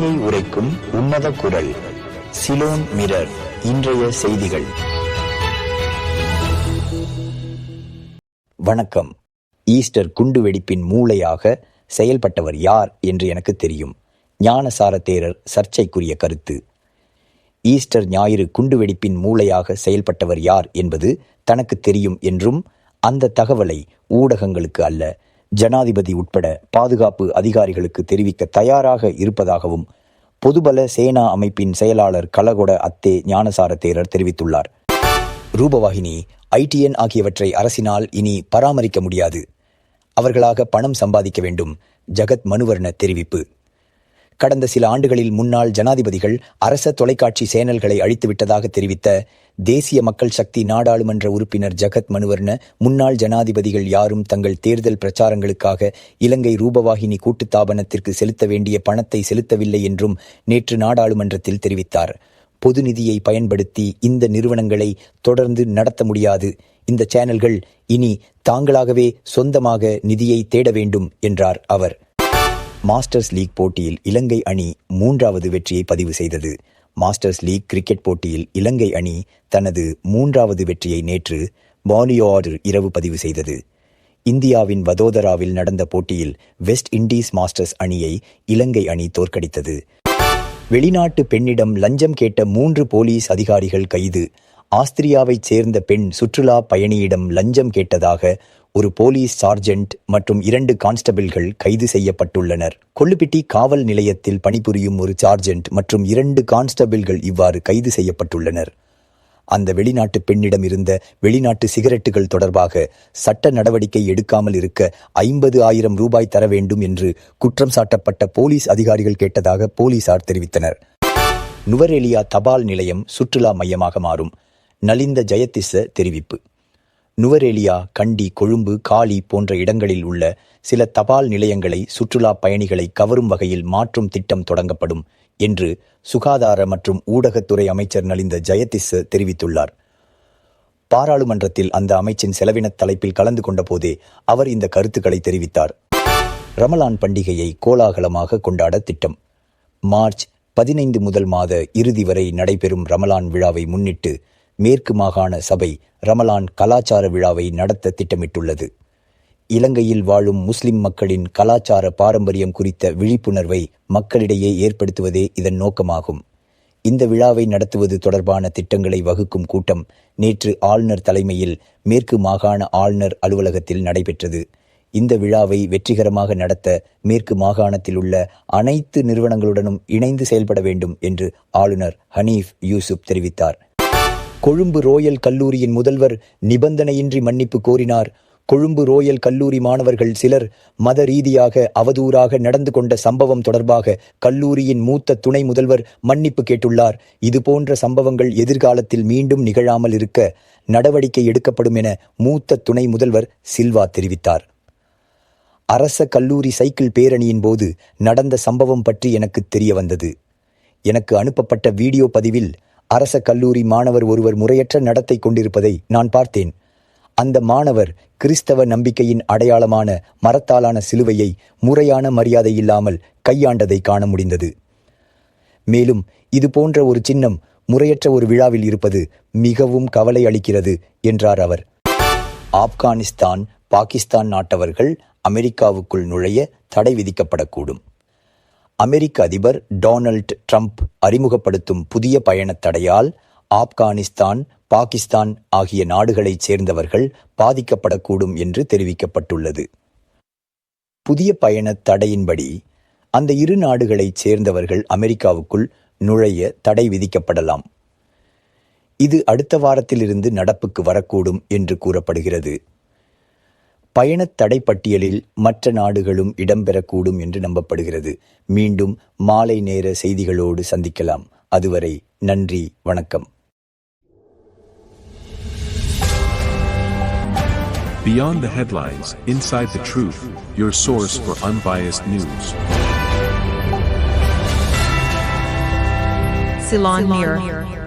ஒலிக்கும் உன்னத குரல் சிலோன் மிரர் இன்றைய செய்திகள். வணக்கம். ஈஸ்டர் குண்டுவெடிப்பின் மூளையாக செயல்பட்டவர் யார் என்று எனக்கு தெரியும். ஞானசார தேரர் சர்ச்சைக்குரிய கருத்து. ஈஸ்டர் ஞாயிறு குண்டுவெடிப்பின் மூளையாக செயல்பட்டவர் யார் என்பது தனக்கு தெரியும் என்றும் அந்த தகவலை ஊடகங்களுக்கு அல்ல ஜனாதிபதி உட்பட பாதுகாப்பு அதிகாரிகளுக்கு தெரிவிக்க தயாராக இருப்பதாகவும் பொதுபல சேனா அமைப்பின் செயலாளர் கலகொட அத்தே ஞானசார தேரர் தெரிவித்துள்ளார். ரூபவாகினி ஐடிஎன் ஆகியவற்றை அரசினால் இனி பராமரிக்க முடியாது. அவர்களாக பணம் சம்பாதிக்க வேண்டும் ஜகத் மனுவர்ண தெரிவிப்பு. கடந்த சில ஆண்டுகளில் முன்னாள் ஜனாதிபதிகள் அரச தொலைக்காட்சி சேனல்களை அழித்துவிட்டதாக தெரிவித்த தேசிய மக்கள் சக்தி நாடாளுமன்ற உறுப்பினர் ஜகத் மனுவர்ண முன்னாள் ஜனாதிபதிகள் யாரும் தங்கள் தேர்தல் பிரச்சாரங்களுக்காக இலங்கை ரூபவாகினி கூட்டுத்தாபனத்திற்கு செலுத்த வேண்டிய பணத்தை செலுத்தவில்லை என்றும் நேற்று நாடாளுமன்றத்தில் தெரிவித்தார். பொது நிதியை பயன்படுத்தி இந்த நிறுவனங்களை தொடர்ந்து நடத்த முடியாது. இந்த சேனல்கள் இனி தாங்களாகவே சொந்தமாக நிதியை தேட வேண்டும் என்றார் அவர். மாஸ்டர்ஸ் லீக் போட்டியில் இலங்கை அணி மூன்றாவது வெற்றியை பதிவு செய்தது. மாஸ்டர்ஸ் லீக் கிரிக்கெட் போட்டியில் இலங்கை அணி தனது மூன்றாவது வெற்றியை நேற்று பாலியோர் இரவு பதிவு செய்தது. இந்தியாவின் வதோதராவில் நடந்த போட்டியில் வெஸ்ட் இண்டீஸ் மாஸ்டர்ஸ் அணியை இலங்கை அணி தோற்கடித்தது. வெளிநாட்டு பெண்ணிடம் லஞ்சம் கேட்ட மூன்று போலீஸ் அதிகாரிகள் கைது. ஆஸ்திரியாவைச் சேர்ந்த பெண் சுற்றுலா பயணியிடம் லஞ்சம் கேட்டதாக ஒரு போலீஸ் சார்ஜென்ட் மற்றும் இரண்டு கான்ஸ்டபிள்கள் கைது செய்யப்பட்டுள்ளனர். கொள்ளுப்பிட்டி காவல் நிலையத்தில் பணிபுரியும் ஒரு சார்ஜென்ட் மற்றும் இரண்டு கான்ஸ்டபிள்கள் இவ்வாறு கைது செய்யப்பட்டுள்ளனர். அந்த வெளிநாட்டு பெண்ணிடம் இருந்த வெளிநாட்டு சிகரெட்டுகள் தொடர்பாக சட்ட நடவடிக்கை எடுக்காமல் இருக்க ஐம்பது ஆயிரம் ரூபாய் தர வேண்டும் என்று குற்றம் சாட்டப்பட்ட போலீஸ் அதிகாரிகள் கேட்டதாக போலீசார் தெரிவித்தனர். நுவரெலியா தபால் நிலையம் சுற்றுலா மையமாக மாறும். நலிந்த ஜெயதிஸ தெரிவிப்பு. நுவரேலியா கண்டி கொழும்பு காலி போன்ற இடங்களில் உள்ள சில தபால் நிலையங்களை சுற்றுலா பயணிகளை கவரும் வகையில் மாற்றும் திட்டம் தொடங்கப்படும் என்று சுகாதார மற்றும் ஊடகத்துறை அமைச்சர் நலிந்த ஜெயதிஸ தெரிவித்துள்ளார். பாராளுமன்றத்தில் அந்த அமைச்சின் செலவின தலைப்பில் கலந்து கொண்ட போதே அவர் இந்த கருத்துக்களை தெரிவித்தார். ரமலான் பண்டிகையை கோலாகலமாக கொண்டாட திட்டம். மார்ச் பதினைந்து முதல் மாத இறுதி வரை நடைபெறும் ரமலான் விழாவை முன்னிட்டு மேற்கு மாகாண சபை ரமலான் கலாச்சார விழாவை நடத்த திட்டமிட்டுள்ளது. இலங்கையில் வாழும் முஸ்லிம் மக்களின் கலாச்சார பாரம்பரியம் குறித்த விழிப்புணர்வை மக்களிடையே ஏற்படுத்துவதே இதன் நோக்கமாகும். இந்த விழாவை நடத்துவது தொடர்பான திட்டங்களை வகுக்கும் கூட்டம் நேற்று ஆளுநர் தலைமையில் மேற்கு மாகாண ஆளுநர் அலுவலகத்தில் நடைபெற்றது. இந்த விழாவை வெற்றிகரமாக நடத்த மேற்கு மாகாணத்தில் உள்ள அனைத்து நிறுவனங்களுடனும் இணைந்து செயல்பட வேண்டும் என்று ஆளுநர் ஹனீஃப் யூசுப் தெரிவித்தார். கொழும்பு ரோயல் கல்லூரியின் முதல்வர் நிபந்தனையின்றி மன்னிப்பு கோரினார். கொழும்பு ரோயல் கல்லூரி மாணவர்கள் சிலர் மத ரீதியாக அவதூறாக நடந்து கொண்ட சம்பவம் தொடர்பாக கல்லூரியின் மூத்த துணை முதல்வர் மன்னிப்பு கேட்டுள்ளார். இதுபோன்ற சம்பவங்கள் எதிர்காலத்தில் மீண்டும் நிகழாமல் இருக்க நடவடிக்கை எடுக்கப்படும் என மூத்த துணை முதல்வர் சில்வா தெரிவித்தார். அரச கல்லூரி சைக்கிள் பேரணியின் போது நடந்த சம்பவம் பற்றி எனக்கு தெரிய வந்தது எனக்கு அனுப்பப்பட்ட வீடியோ பதிவில் அரச கல்லூரி மாணவர் ஒருவர் முறையற்ற நடத்தை கொண்டிருப்பதை நான் பார்த்தேன். அந்த மாணவர் கிறிஸ்தவ நம்பிக்கையின் அடையாளமான மரத்தாலான சிலுவையை முறையான மரியாதை இல்லாமல் கையாண்டதை காண முடிந்தது. மேலும் இது போன்ற ஒரு சின்னம் முறையற்ற ஒரு விழாவில் இருப்பது மிகவும் கவலை அளிக்கிறது என்றார் அவர். ஆப்கானிஸ்தான் பாகிஸ்தான் நாட்டவர்கள் அமெரிக்காவுக்குள் நுழைய தடை விதிக்கப்படக்கூடும். அமெரிக்க அதிபர் டொனால்ட் ட்ரம்ப் அறிமுகப்படுத்தும் புதிய பயணத் தடையால் ஆப்கானிஸ்தான் பாகிஸ்தான் ஆகிய நாடுகளைச் சேர்ந்தவர்கள் பாதிக்கப்படக்கூடும் என்று தெரிவிக்கப்பட்டுள்ளது. புதிய பயணத் தடையின்படி அந்த இரு நாடுகளைச் சேர்ந்தவர்கள் அமெரிக்காவுக்குள் நுழைய தடை விதிக்கப்படலாம். இது அடுத்த வாரத்திலிருந்து நடப்புக்கு வரக்கூடும் என்று கூறப்படுகிறது. பயணத் தடை பட்டியலில் மற்ற நாடுகளும் இடம்பெறக்கூடும் என்று நம்பப்படுகிறது மீண்டும் மாலை நேர செய்திகளோடு சந்திக்கலாம் அதுவரை நன்றி வணக்கம் Beyond the headlines, inside the truth, your source for unbiased news. Ceylon Mirror.